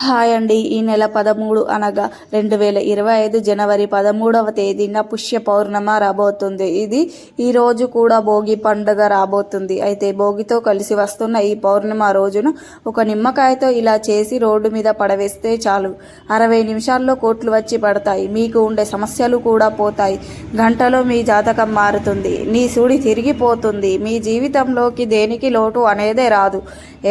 Hi అండి. ఈ నెల పదమూడు అనగా రెండు వేల ఇరవై ఐదు జనవరి పదమూడవ తేదీన పుష్య పౌర్ణమ రాబోతుంది. ఇది ఈ రోజు కూడా భోగి పండుగ రాబోతుంది. అయితే భోగితో కలిసి వస్తున్న ఈ పౌర్ణమ రోజున ఒక నిమ్మకాయతో ఇలా చేసి రోడ్డు మీద పడవేస్తే చాలు. అరవై నిమిషాల్లో కోట్లు వచ్చి పడతాయి. మీకు ఉండే సమస్యలు కూడా పోతాయి. గంటలో మీ జాతకం మారుతుంది. నీ సుడి తిరిగిపోతుంది. మీ జీవితంలోకి దేనికి లోటు అనేదే రాదు.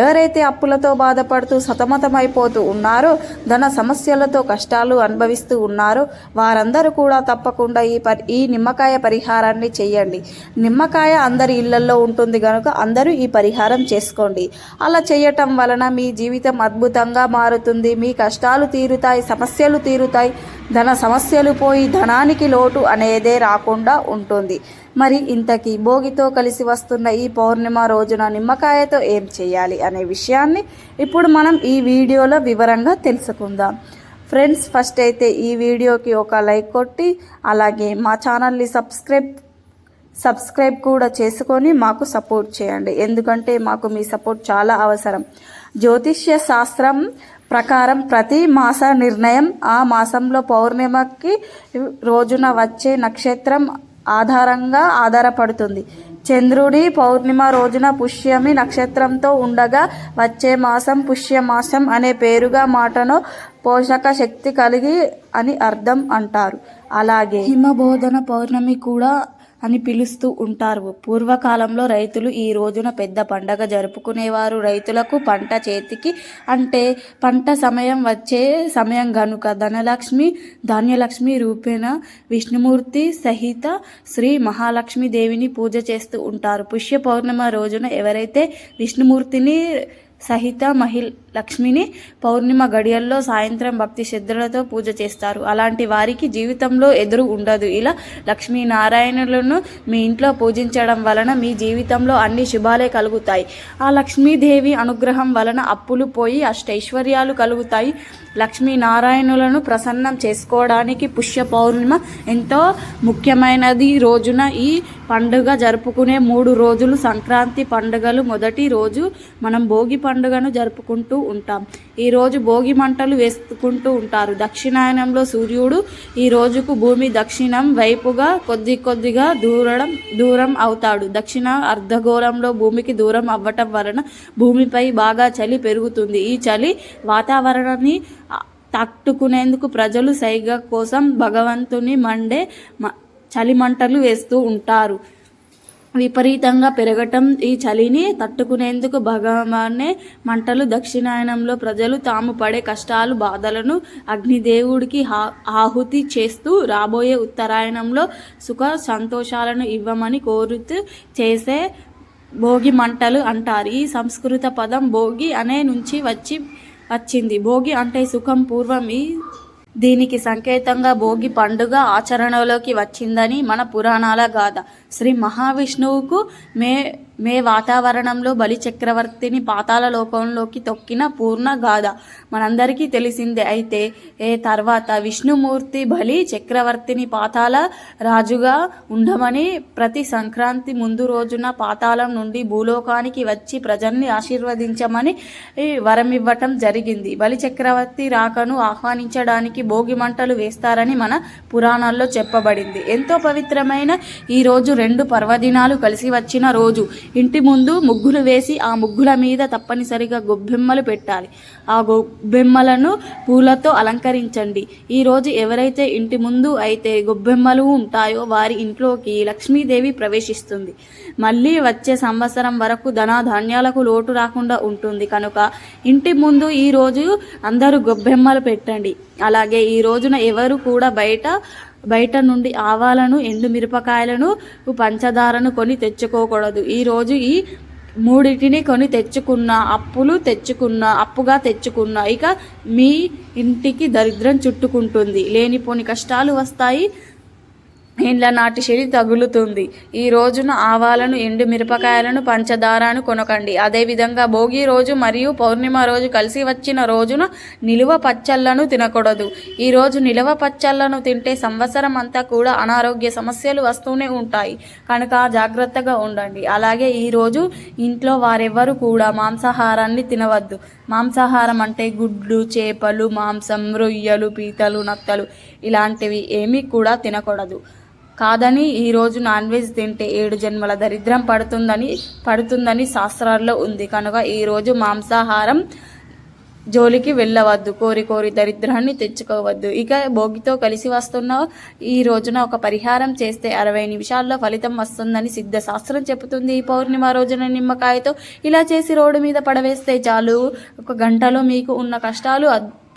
ఎవరైతే అప్పులతో బాధపడుతూ సతమతమైపోతూ ఉన్నారో. ధన సమస్యలతో కష్టాలు అనుభవిస్తూ ఉన్నారో. వారందరూ కూడా తప్పకుండా ఈ పరి ఈ నిమ్మకాయ పరిహారాన్ని చేయండి. నిమ్మకాయ అందరి ఇళ్ళలో ఉంటుంది కనుక అందరూ ఈ పరిహారం చేసుకోండి. అలా చేయటం వలన మీ జీవితం అద్భుతంగా మారుతుంది. మీ కష్టాలు తీరుతాయి సమస్యలు తీరుతాయి. ధన సమస్యలు పోయి ధనానికి లోటు అనేదే రాకుండా ఉంటుంది. మరి ఇంతకీ భోగితో కలిసి వస్తున్న ఈ పౌర్ణిమ రోజున నిమ్మకాయతో ఏం చేయాలి అనే విషయాన్ని ఇప్పుడు మనం ఈ వీడియోలో వివరంగా తెలుసుకుందాం. ఫ్రెండ్స్ ఫస్ట్ అయితే ఈ వీడియోకి ఒక లైక్ కొట్టి అలాగే మా ఛానల్ని సబ్స్క్రైబ్ సబ్స్క్రైబ్ కూడా చేసుకొని మాకు సపోర్ట్ చేయండి. ఎందుకంటే మాకు మీ సపోర్ట్ చాలా అవసరం. జ్యోతిష్య శాస్త్రం ప్రకారం ప్రతి మాస నిర్ణయం ఆ మాసంలో పౌర్ణిమకి రోజున వచ్చే నక్షత్రం ఆధారంగా ఆధారపడుతుంది. చంద్రుడి పౌర్ణిమ రోజున పుష్యమి నక్షత్రంతో ఉండగా వచ్చే మాసం పుష్యమాసం అనే పేరుగా మాటను పోషక శక్తి కలిగి అని అర్థం అంటారు. అలాగే హిమబోధన పౌర్ణమి కూడా అని పిలుస్తూ ఉంటారు. పూర్వకాలంలో రైతులు ఈ రోజున పెద్ద పండగ జరుపుకునేవారు. రైతులకు పంట చేతికి అంటే పంట సమయం వచ్చే సమయం గనుక ధనలక్ష్మి ధాన్యలక్ష్మి రూపేణ విష్ణుమూర్తి సహిత శ్రీ మహాలక్ష్మి దేవిని పూజ చేస్తూ ఉంటారు. పుష్య పౌర్ణమ రోజున ఎవరైతే విష్ణుమూర్తిని సహిత మహిళ లక్ష్మిని పౌర్ణిమ గడియల్లో సాయంత్రం భక్తి శ్రద్ధలతో పూజ చేస్తారు. అలాంటి వారికి జీవితంలో ఎదురు ఉండదు. ఇలా లక్ష్మీనారాయణులను మీ ఇంట్లో పూజించడం వలన మీ జీవితంలో అన్ని శుభాలే కలుగుతాయి. ఆ లక్ష్మీదేవి అనుగ్రహం వలన అప్పులు పోయి అష్టైశ్వర్యాలు కలుగుతాయి. లక్ష్మీనారాయణులను ప్రసన్నం చేసుకోవడానికి పుష్య పౌర్ణిమ ఎంతో ముఖ్యమైనది. రోజున ఈ పండుగ జరుపుకునే మూడు రోజులు సంక్రాంతి పండుగలు. మొదటి రోజు మనం భోగి పండుగను జరుపుకుంటూ ఉంటాం. ఈరోజు భోగి మంటలు వేసుకుంటూ ఉంటారు. దక్షిణాయనంలో సూర్యుడు ఈ రోజుకు భూమి దక్షిణం వైపుగా కొద్ది కొద్దిగా దూరడం దూరం అవుతాడు. దక్షిణ అర్ధగోళంలో భూమికి దూరం అవ్వటం వలన భూమిపై బాగా చలి పెరుగుతుంది. ఈ చలి వాతావరణాన్ని తట్టుకునేందుకు ప్రజలు సైగ కోసం భగవంతుని మండే మ- చలిమంటలు వేస్తూ ఉంటారు. విపరీతంగా పెరగటం ఈ చలిని తట్టుకునేందుకు భగవానే మంటలు దక్షిణాయనంలో ప్రజలు తాము పడే కష్టాలు బాధలను అగ్నిదేవుడికి ఆహుతి చేస్తూ రాబోయే ఉత్తరాయణంలో సుఖ సంతోషాలను ఇవ్వమని కోరుతూ చేసే భోగి మంటలు అంటారు. ఈ సంస్కృత పదం భోగి అనే నుంచి వచ్చి వచ్చింది. భోగి అంటే సుఖం పూర్వం ఈ దీనికి సంకేతంగా భోగి పండుగ ఆచరణలోకి వచ్చిందని మన పురాణాల గాథ. శ్రీ మహావిష్ణువుకు మే మే వాతావరణంలో బలి చక్రవర్తిని పాతాల లోకంలోకి తొక్కిన పూర్ణ గాథ మనందరికీ తెలిసిందే. అయితే ఏ తర్వాత విష్ణుమూర్తి బలి చక్రవర్తిని పాతాల రాజుగా ఉండమని ప్రతి సంక్రాంతి ముందు రోజున పాతాళం నుండి భూలోకానికి వచ్చి ప్రజల్ని ఆశీర్వదించమని వరం ఇవ్వటం జరిగింది. బలి చక్రవర్తి రాకను ఆహ్వానించడానికి భోగి మంటలు వేస్తారని మన పురాణాల్లో చెప్పబడింది. ఎంతో పవిత్రమైన ఈ రోజు రెండు పర్వదినాలు కలిసి వచ్చిన రోజు. ఇంటి ముందు ముగ్గులు వేసి ఆ ముగ్గుల మీద తప్పనిసరిగా గొబ్బెమ్మలు పెట్టాలి. ఆ గొబ్బెమ్మలను పూలతో అలంకరించండి. ఈ రోజు ఎవరైతే ఇంటి ముందు అయితే గొబ్బెమ్మలు ఉంటాయో వారి ఇంట్లోకి లక్ష్మీదేవి ప్రవేశిస్తుంది. మళ్ళీ వచ్చే సంవత్సరం వరకు ధన ధాన్యాలకు లోటు రాకుండా ఉంటుంది. కనుక ఇంటి ముందు ఈరోజు అందరూ గొబ్బెమ్మలు పెట్టండి. అలాగే ఈ రోజున ఎవరు కూడా బయట బయట నుండి ఆవాలను ఎండు మిరపకాయలను పంచదారను కొని తెచ్చుకోకూడదు. ఈరోజు ఈ మూడింటిని కొని తెచ్చుకున్న అప్పులు తెచ్చుకున్న అప్పుగా తెచ్చుకున్న ఇక మీ ఇంటికి దరిద్రం చుట్టుకుంటుంది. లేనిపోని కష్టాలు వస్తాయి. ఇండ్ల నాటి చెడి తగులుతుంది. ఈ రోజున ఆవాలను ఎండు మిరపకాయలను పంచదారను కొనకండి. అదేవిధంగా భోగి రోజు మరియు పౌర్ణిమ రోజు కలిసి వచ్చిన రోజున నిలువ పచ్చళ్ళను తినకూడదు. ఈ రోజు నిలువ పచ్చళ్ళను తింటే సంవత్సరం అంతా కూడా అనారోగ్య సమస్యలు వస్తూనే ఉంటాయి. కనుక జాగ్రత్తగా ఉండండి. అలాగే ఈరోజు ఇంట్లో వారెవ్వరు కూడా మాంసాహారాన్ని తినవద్దు. మాంసాహారం అంటే గుడ్లు చేపలు మాంసం రొయ్యలు పీతలు నత్తలు ఇలాంటివి ఏమీ కూడా తినకూడదు. కాదని ఈరోజు నాన్ వెజ్ తింటే ఏడు జన్మల దరిద్రం పడుతుందని పడుతుందని శాస్త్రాల్లో ఉంది. కనుక ఈరోజు మాంసాహారం జోలికి వెళ్ళవద్దు. కోరి కోరి దరిద్రాన్ని తెచ్చుకోవద్దు. ఇక భోగితో కలిసి వస్తున్న ఈ రోజున ఒక పరిహారం చేస్తే అరవై నిమిషాల్లో ఫలితం వస్తుందని సిద్ధ శాస్త్రం చెబుతుంది. ఈ పౌర్ణిమ రోజున నిమ్మకాయతో ఇలా చేసి రోడ్డు మీద పడవేస్తే చాలు. ఒక గంటలో మీకు ఉన్న కష్టాలు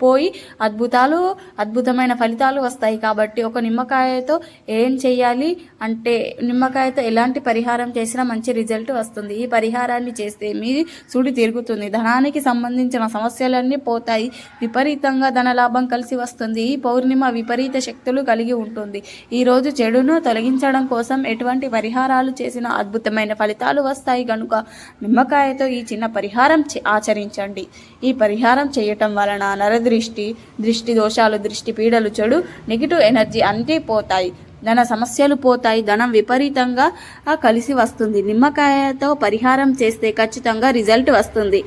పోయి అద్భుతాలు అద్భుతమైన ఫలితాలు వస్తాయి. కాబట్టి ఒక నిమ్మకాయతో ఏం చేయాలి అంటే నిమ్మకాయతో ఎలాంటి పరిహారం చేసినా మంచి రిజల్ట్ వస్తుంది. ఈ పరిహారాన్ని చేస్తే మీ సుడి తిరుగుతుంది. ధనానికి సంబంధించిన సమస్యలన్నీ పోతాయి. విపరీతంగా ధన లాభం కలిసి వస్తుంది. ఈ పౌర్ణిమ విపరీత శక్తులు కలిగి ఉంటుంది. ఈరోజు చెడును తొలగించడం కోసం ఎటువంటి పరిహారాలు చేసినా అద్భుతమైన ఫలితాలు వస్తాయి. కనుక నిమ్మకాయతో ఈ చిన్న పరిహారం ఆచరించండి. ఈ పరిహారం చేయటం వలన నరద దృష్టి దృష్టి దోషాలు దృష్టి పీడలు చెడు నెగిటివ్ ఎనర్జీ అంతే పోతాయి. ధన సమస్యలు పోతాయి. ధనం విపరీతంగా కలిసి వస్తుంది. నిమ్మకాయతో పరిహారం చేస్తే ఖచ్చితంగా రిజల్ట్ వస్తుంది.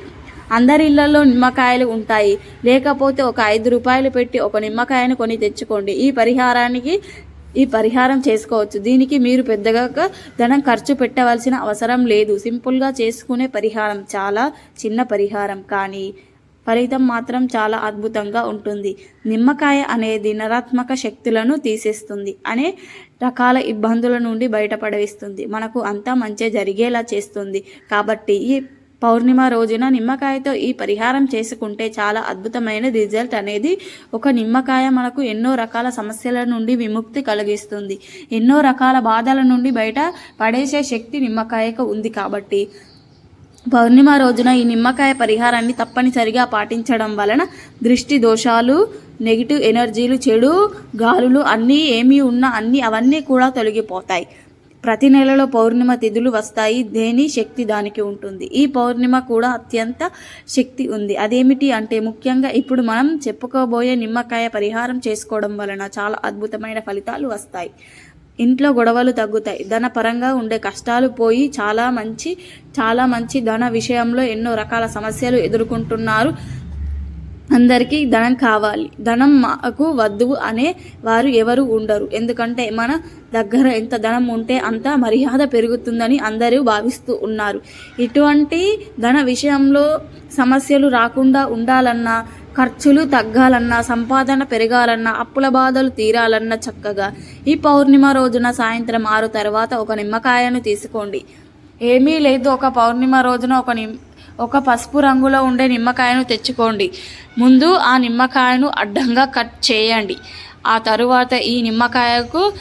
అందరి ఇళ్ళలో నిమ్మకాయలు ఉంటాయి. లేకపోతే ఒక ఐదు రూపాయలు పెట్టి ఒక నిమ్మకాయను కొని తెచ్చుకోండి. ఈ పరిహారానికి ఈ పరిహారం చేసుకోవచ్చు. దీనికి మీరు పెద్దగా ధనం ఖర్చు పెట్టవలసిన అవసరం లేదు. సింపుల్గా చేసుకునే పరిహారం. చాలా చిన్న పరిహారం. కానీ ఫలితం మాత్రం చాలా అద్భుతంగా ఉంటుంది. నిమ్మకాయ అనేది నరాత్మక శక్తులను తీసేస్తుంది అనే రకాల ఇబ్బందుల నుండి బయటపడవిస్తుంది. మనకు అంతా మంచి జరిగేలా చేస్తుంది. కాబట్టి ఈ పౌర్ణిమ రోజున నిమ్మకాయతో ఈ పరిహారం చేసుకుంటే చాలా అద్భుతమైన రిజల్ట్ అనేది ఒక నిమ్మకాయ మనకు ఎన్నో రకాల సమస్యల నుండి విముక్తి కలిగిస్తుంది. ఎన్నో రకాల బాధల నుండి బయట పడేసే శక్తి నిమ్మకాయకు ఉంది కాబట్టి పౌర్ణిమ రోజున ఈ నిమ్మకాయ పరిహారాన్ని తప్పనిసరిగా పాటించడం వలన దృష్టి దోషాలు నెగిటివ్ ఎనర్జీలు చెడు గాలులు అన్నీ ఏమీ ఉన్నా అన్నీ అవన్నీ కూడా తొలగిపోతాయి. ప్రతి నెలలో పౌర్ణిమ తిథులు వస్తాయి. దేని శక్తి దానికి ఉంటుంది? ఈ పౌర్ణిమ కూడా అత్యంత శక్తి ఉంది. అదేమిటి అంటే ముఖ్యంగా ఇప్పుడు మనం చెప్పుకోబోయే నిమ్మకాయ పరిహారం చేసుకోవడం వలన చాలా అద్భుతమైన ఫలితాలు వస్తాయి. ఇంట్లో గొడవలు తగ్గుతాయి. ధనపరంగా ఉండే కష్టాలు పోయి చాలా మంచి చాలా మంచి ధన విషయంలో ఎన్నో రకాల సమస్యలు ఎదుర్కొంటున్నారు. అందరికీ ధనం కావాలి. ధనం మాకు వద్దు అనే వారు ఎవరు ఉండరు. ఎందుకంటే మన దగ్గర ఎంత ధనం ఉంటే అంత మర్యాద పెరుగుతుందని అందరూ భావిస్తూ ఉన్నారు. ఇటువంటి ధన విషయంలో సమస్యలు రాకుండా ఉండాలన్నా ఖర్చులు తగ్గాలన్నా సంపాదన పెరగాలన్నా అప్పుల బాధలు తీరాలన్నా చక్కగా. ఈ పౌర్ణిమ రోజున సాయంత్రం ఆరు తర్వాత ఒక నిమ్మకాయను తీసుకోండి. ఏమీ లేదు ఒక పౌర్ణిమ రోజున ఒక నిమ్ ఒక పసుపు రంగులో ఉండే నిమ్మకాయను తెచ్చుకోండి. ముందు ఆ నిమ్మకాయను అడ్డంగా కట్ చేయండి. ఆ తరువాత ఈ నిమ్మకాయకు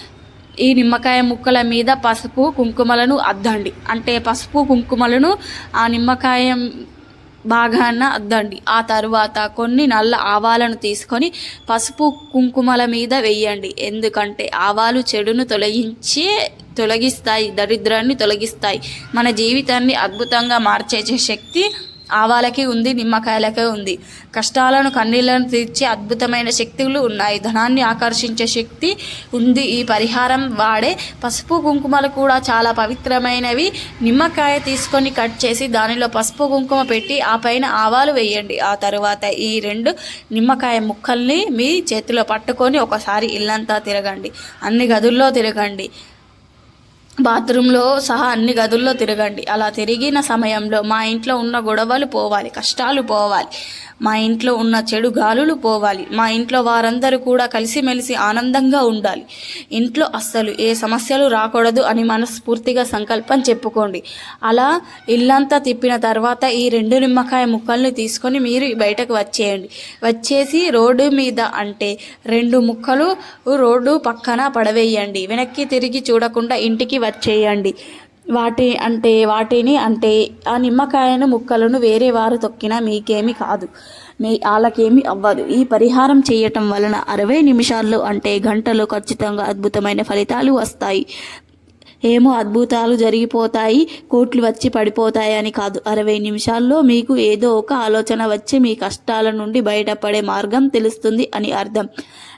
ఈ నిమ్మకాయ ముక్కల మీద పసుపు కుంకుమలను అద్దండి. అంటే పసుపు కుంకుమలను ఆ నిమ్మకాయ బాగాన అద్దండి. ఆ తరువాత కొన్ని నల్ల ఆవాలను తీసుకొని పసుపు కుంకుమల మీద వేయండి. ఎందుకంటే ఆవాలు చెడును తొలగించి తొలగిస్తాయి దరిద్రాన్ని తొలగిస్తాయి. మన జీవితాన్ని అద్భుతంగా మార్చేసే శక్తి ఆవాలకి ఉంది నిమ్మకాయలకే ఉంది. కష్టాలను కన్నీళ్ళను తీర్చే అద్భుతమైన శక్తులు ఉన్నాయి. ధనాన్ని ఆకర్షించే శక్తి ఉంది. ఈ పరిహారం వాడే పసుపు కుంకుమలు కూడా చాలా పవిత్రమైనవి. నిమ్మకాయ తీసుకొని కట్ చేసి దానిలో పసుపు కుంకుమ పెట్టి ఆ పైన ఆవాలు వేయండి. ఆ తరువాత ఈ రెండు నిమ్మకాయ ముక్కల్ని మీ చేతిలో పట్టుకొని ఒకసారి ఇల్లంతా తిరగండి. అన్ని గదుల్లో తిరగండి. బాత్రూంలో సహా అన్ని గదుల్లో తిరగండి. అలా తిరిగిన సమయంలో మా ఇంట్లో ఉన్న గొడవలు పోవాలి కష్టాలు పోవాలి. మా ఇంట్లో ఉన్న చెడు గాలులు పోవాలి. మా ఇంట్లో వారందరూ కూడా కలిసిమెలిసి ఆనందంగా ఉండాలి. ఇంట్లో అస్సలు ఏ సమస్యలు రాకూడదు అని మనస్ఫూర్తిగా సంకల్పం చెప్పుకోండి. అలా ఇల్లంతా తిప్పిన తర్వాత ఈ రెండు నిమ్మకాయ ముక్కల్ని తీసుకొని మీరు బయటకు వచ్చేయండి. వచ్చేసి రోడ్డు మీద అంటే రెండు ముక్కలు రోడ్డు పక్కన పడవేయండి. వెనక్కి తిరిగి చూడకుండా ఇంటికి వచ్చేయండి. వాటి అంటే వాటిని అంటే ఆ నిమ్మకాయను ముక్కలను వేరే వారు తొక్కినా మీకేమీ కాదు. మీ వాళ్ళకేమీ అవ్వదు. ఈ పరిహారం చేయటం వలన అరవై నిమిషాల్లో అంటే గంటలో ఖచ్చితంగా అద్భుతమైన ఫలితాలు వస్తాయి. ఏమో అద్భుతాలు జరిగిపోతాయి కోట్లు వచ్చి పడిపోతాయి అని కాదు. అరవై నిమిషాల్లో మీకు ఏదో ఒక ఆలోచన వచ్చి మీ కష్టాల నుండి బయటపడే మార్గం తెలుస్తుంది అని అర్థం.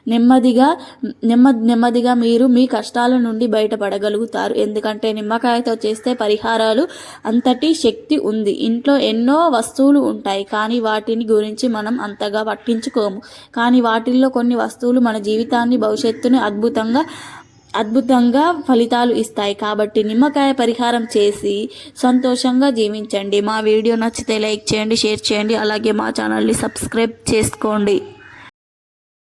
నెమ్మదిగా నెమ్మది నెమ్మదిగా మీరు మీ కష్టాల నుండి బయటపడగలుగుతారు. ఎందుకంటే నిమ్మకాయతో చేస్తే పరిహారాలు అంతటి శక్తి ఉంది. ఇంట్లో ఎన్నో వస్తువులు ఉంటాయి కానీ వాటిని గురించి మనం అంతగా పట్టించుకోము. కానీ వాటిల్లో కొన్ని వస్తువులు మన జీవితాన్ని భవిష్యత్తుని అద్భుతంగా అద్భుతంగా ఫలితాలు ఇస్తాయి. కాబట్టి నిమ్మకాయ పరిహారం చేసి సంతోషంగా జీవించండి. మా వీడియో నచ్చితే లైక్ చేయండి షేర్ చేయండి. అలాగే మా ఛానల్ని సబ్స్క్రైబ్ చేసుకోండి.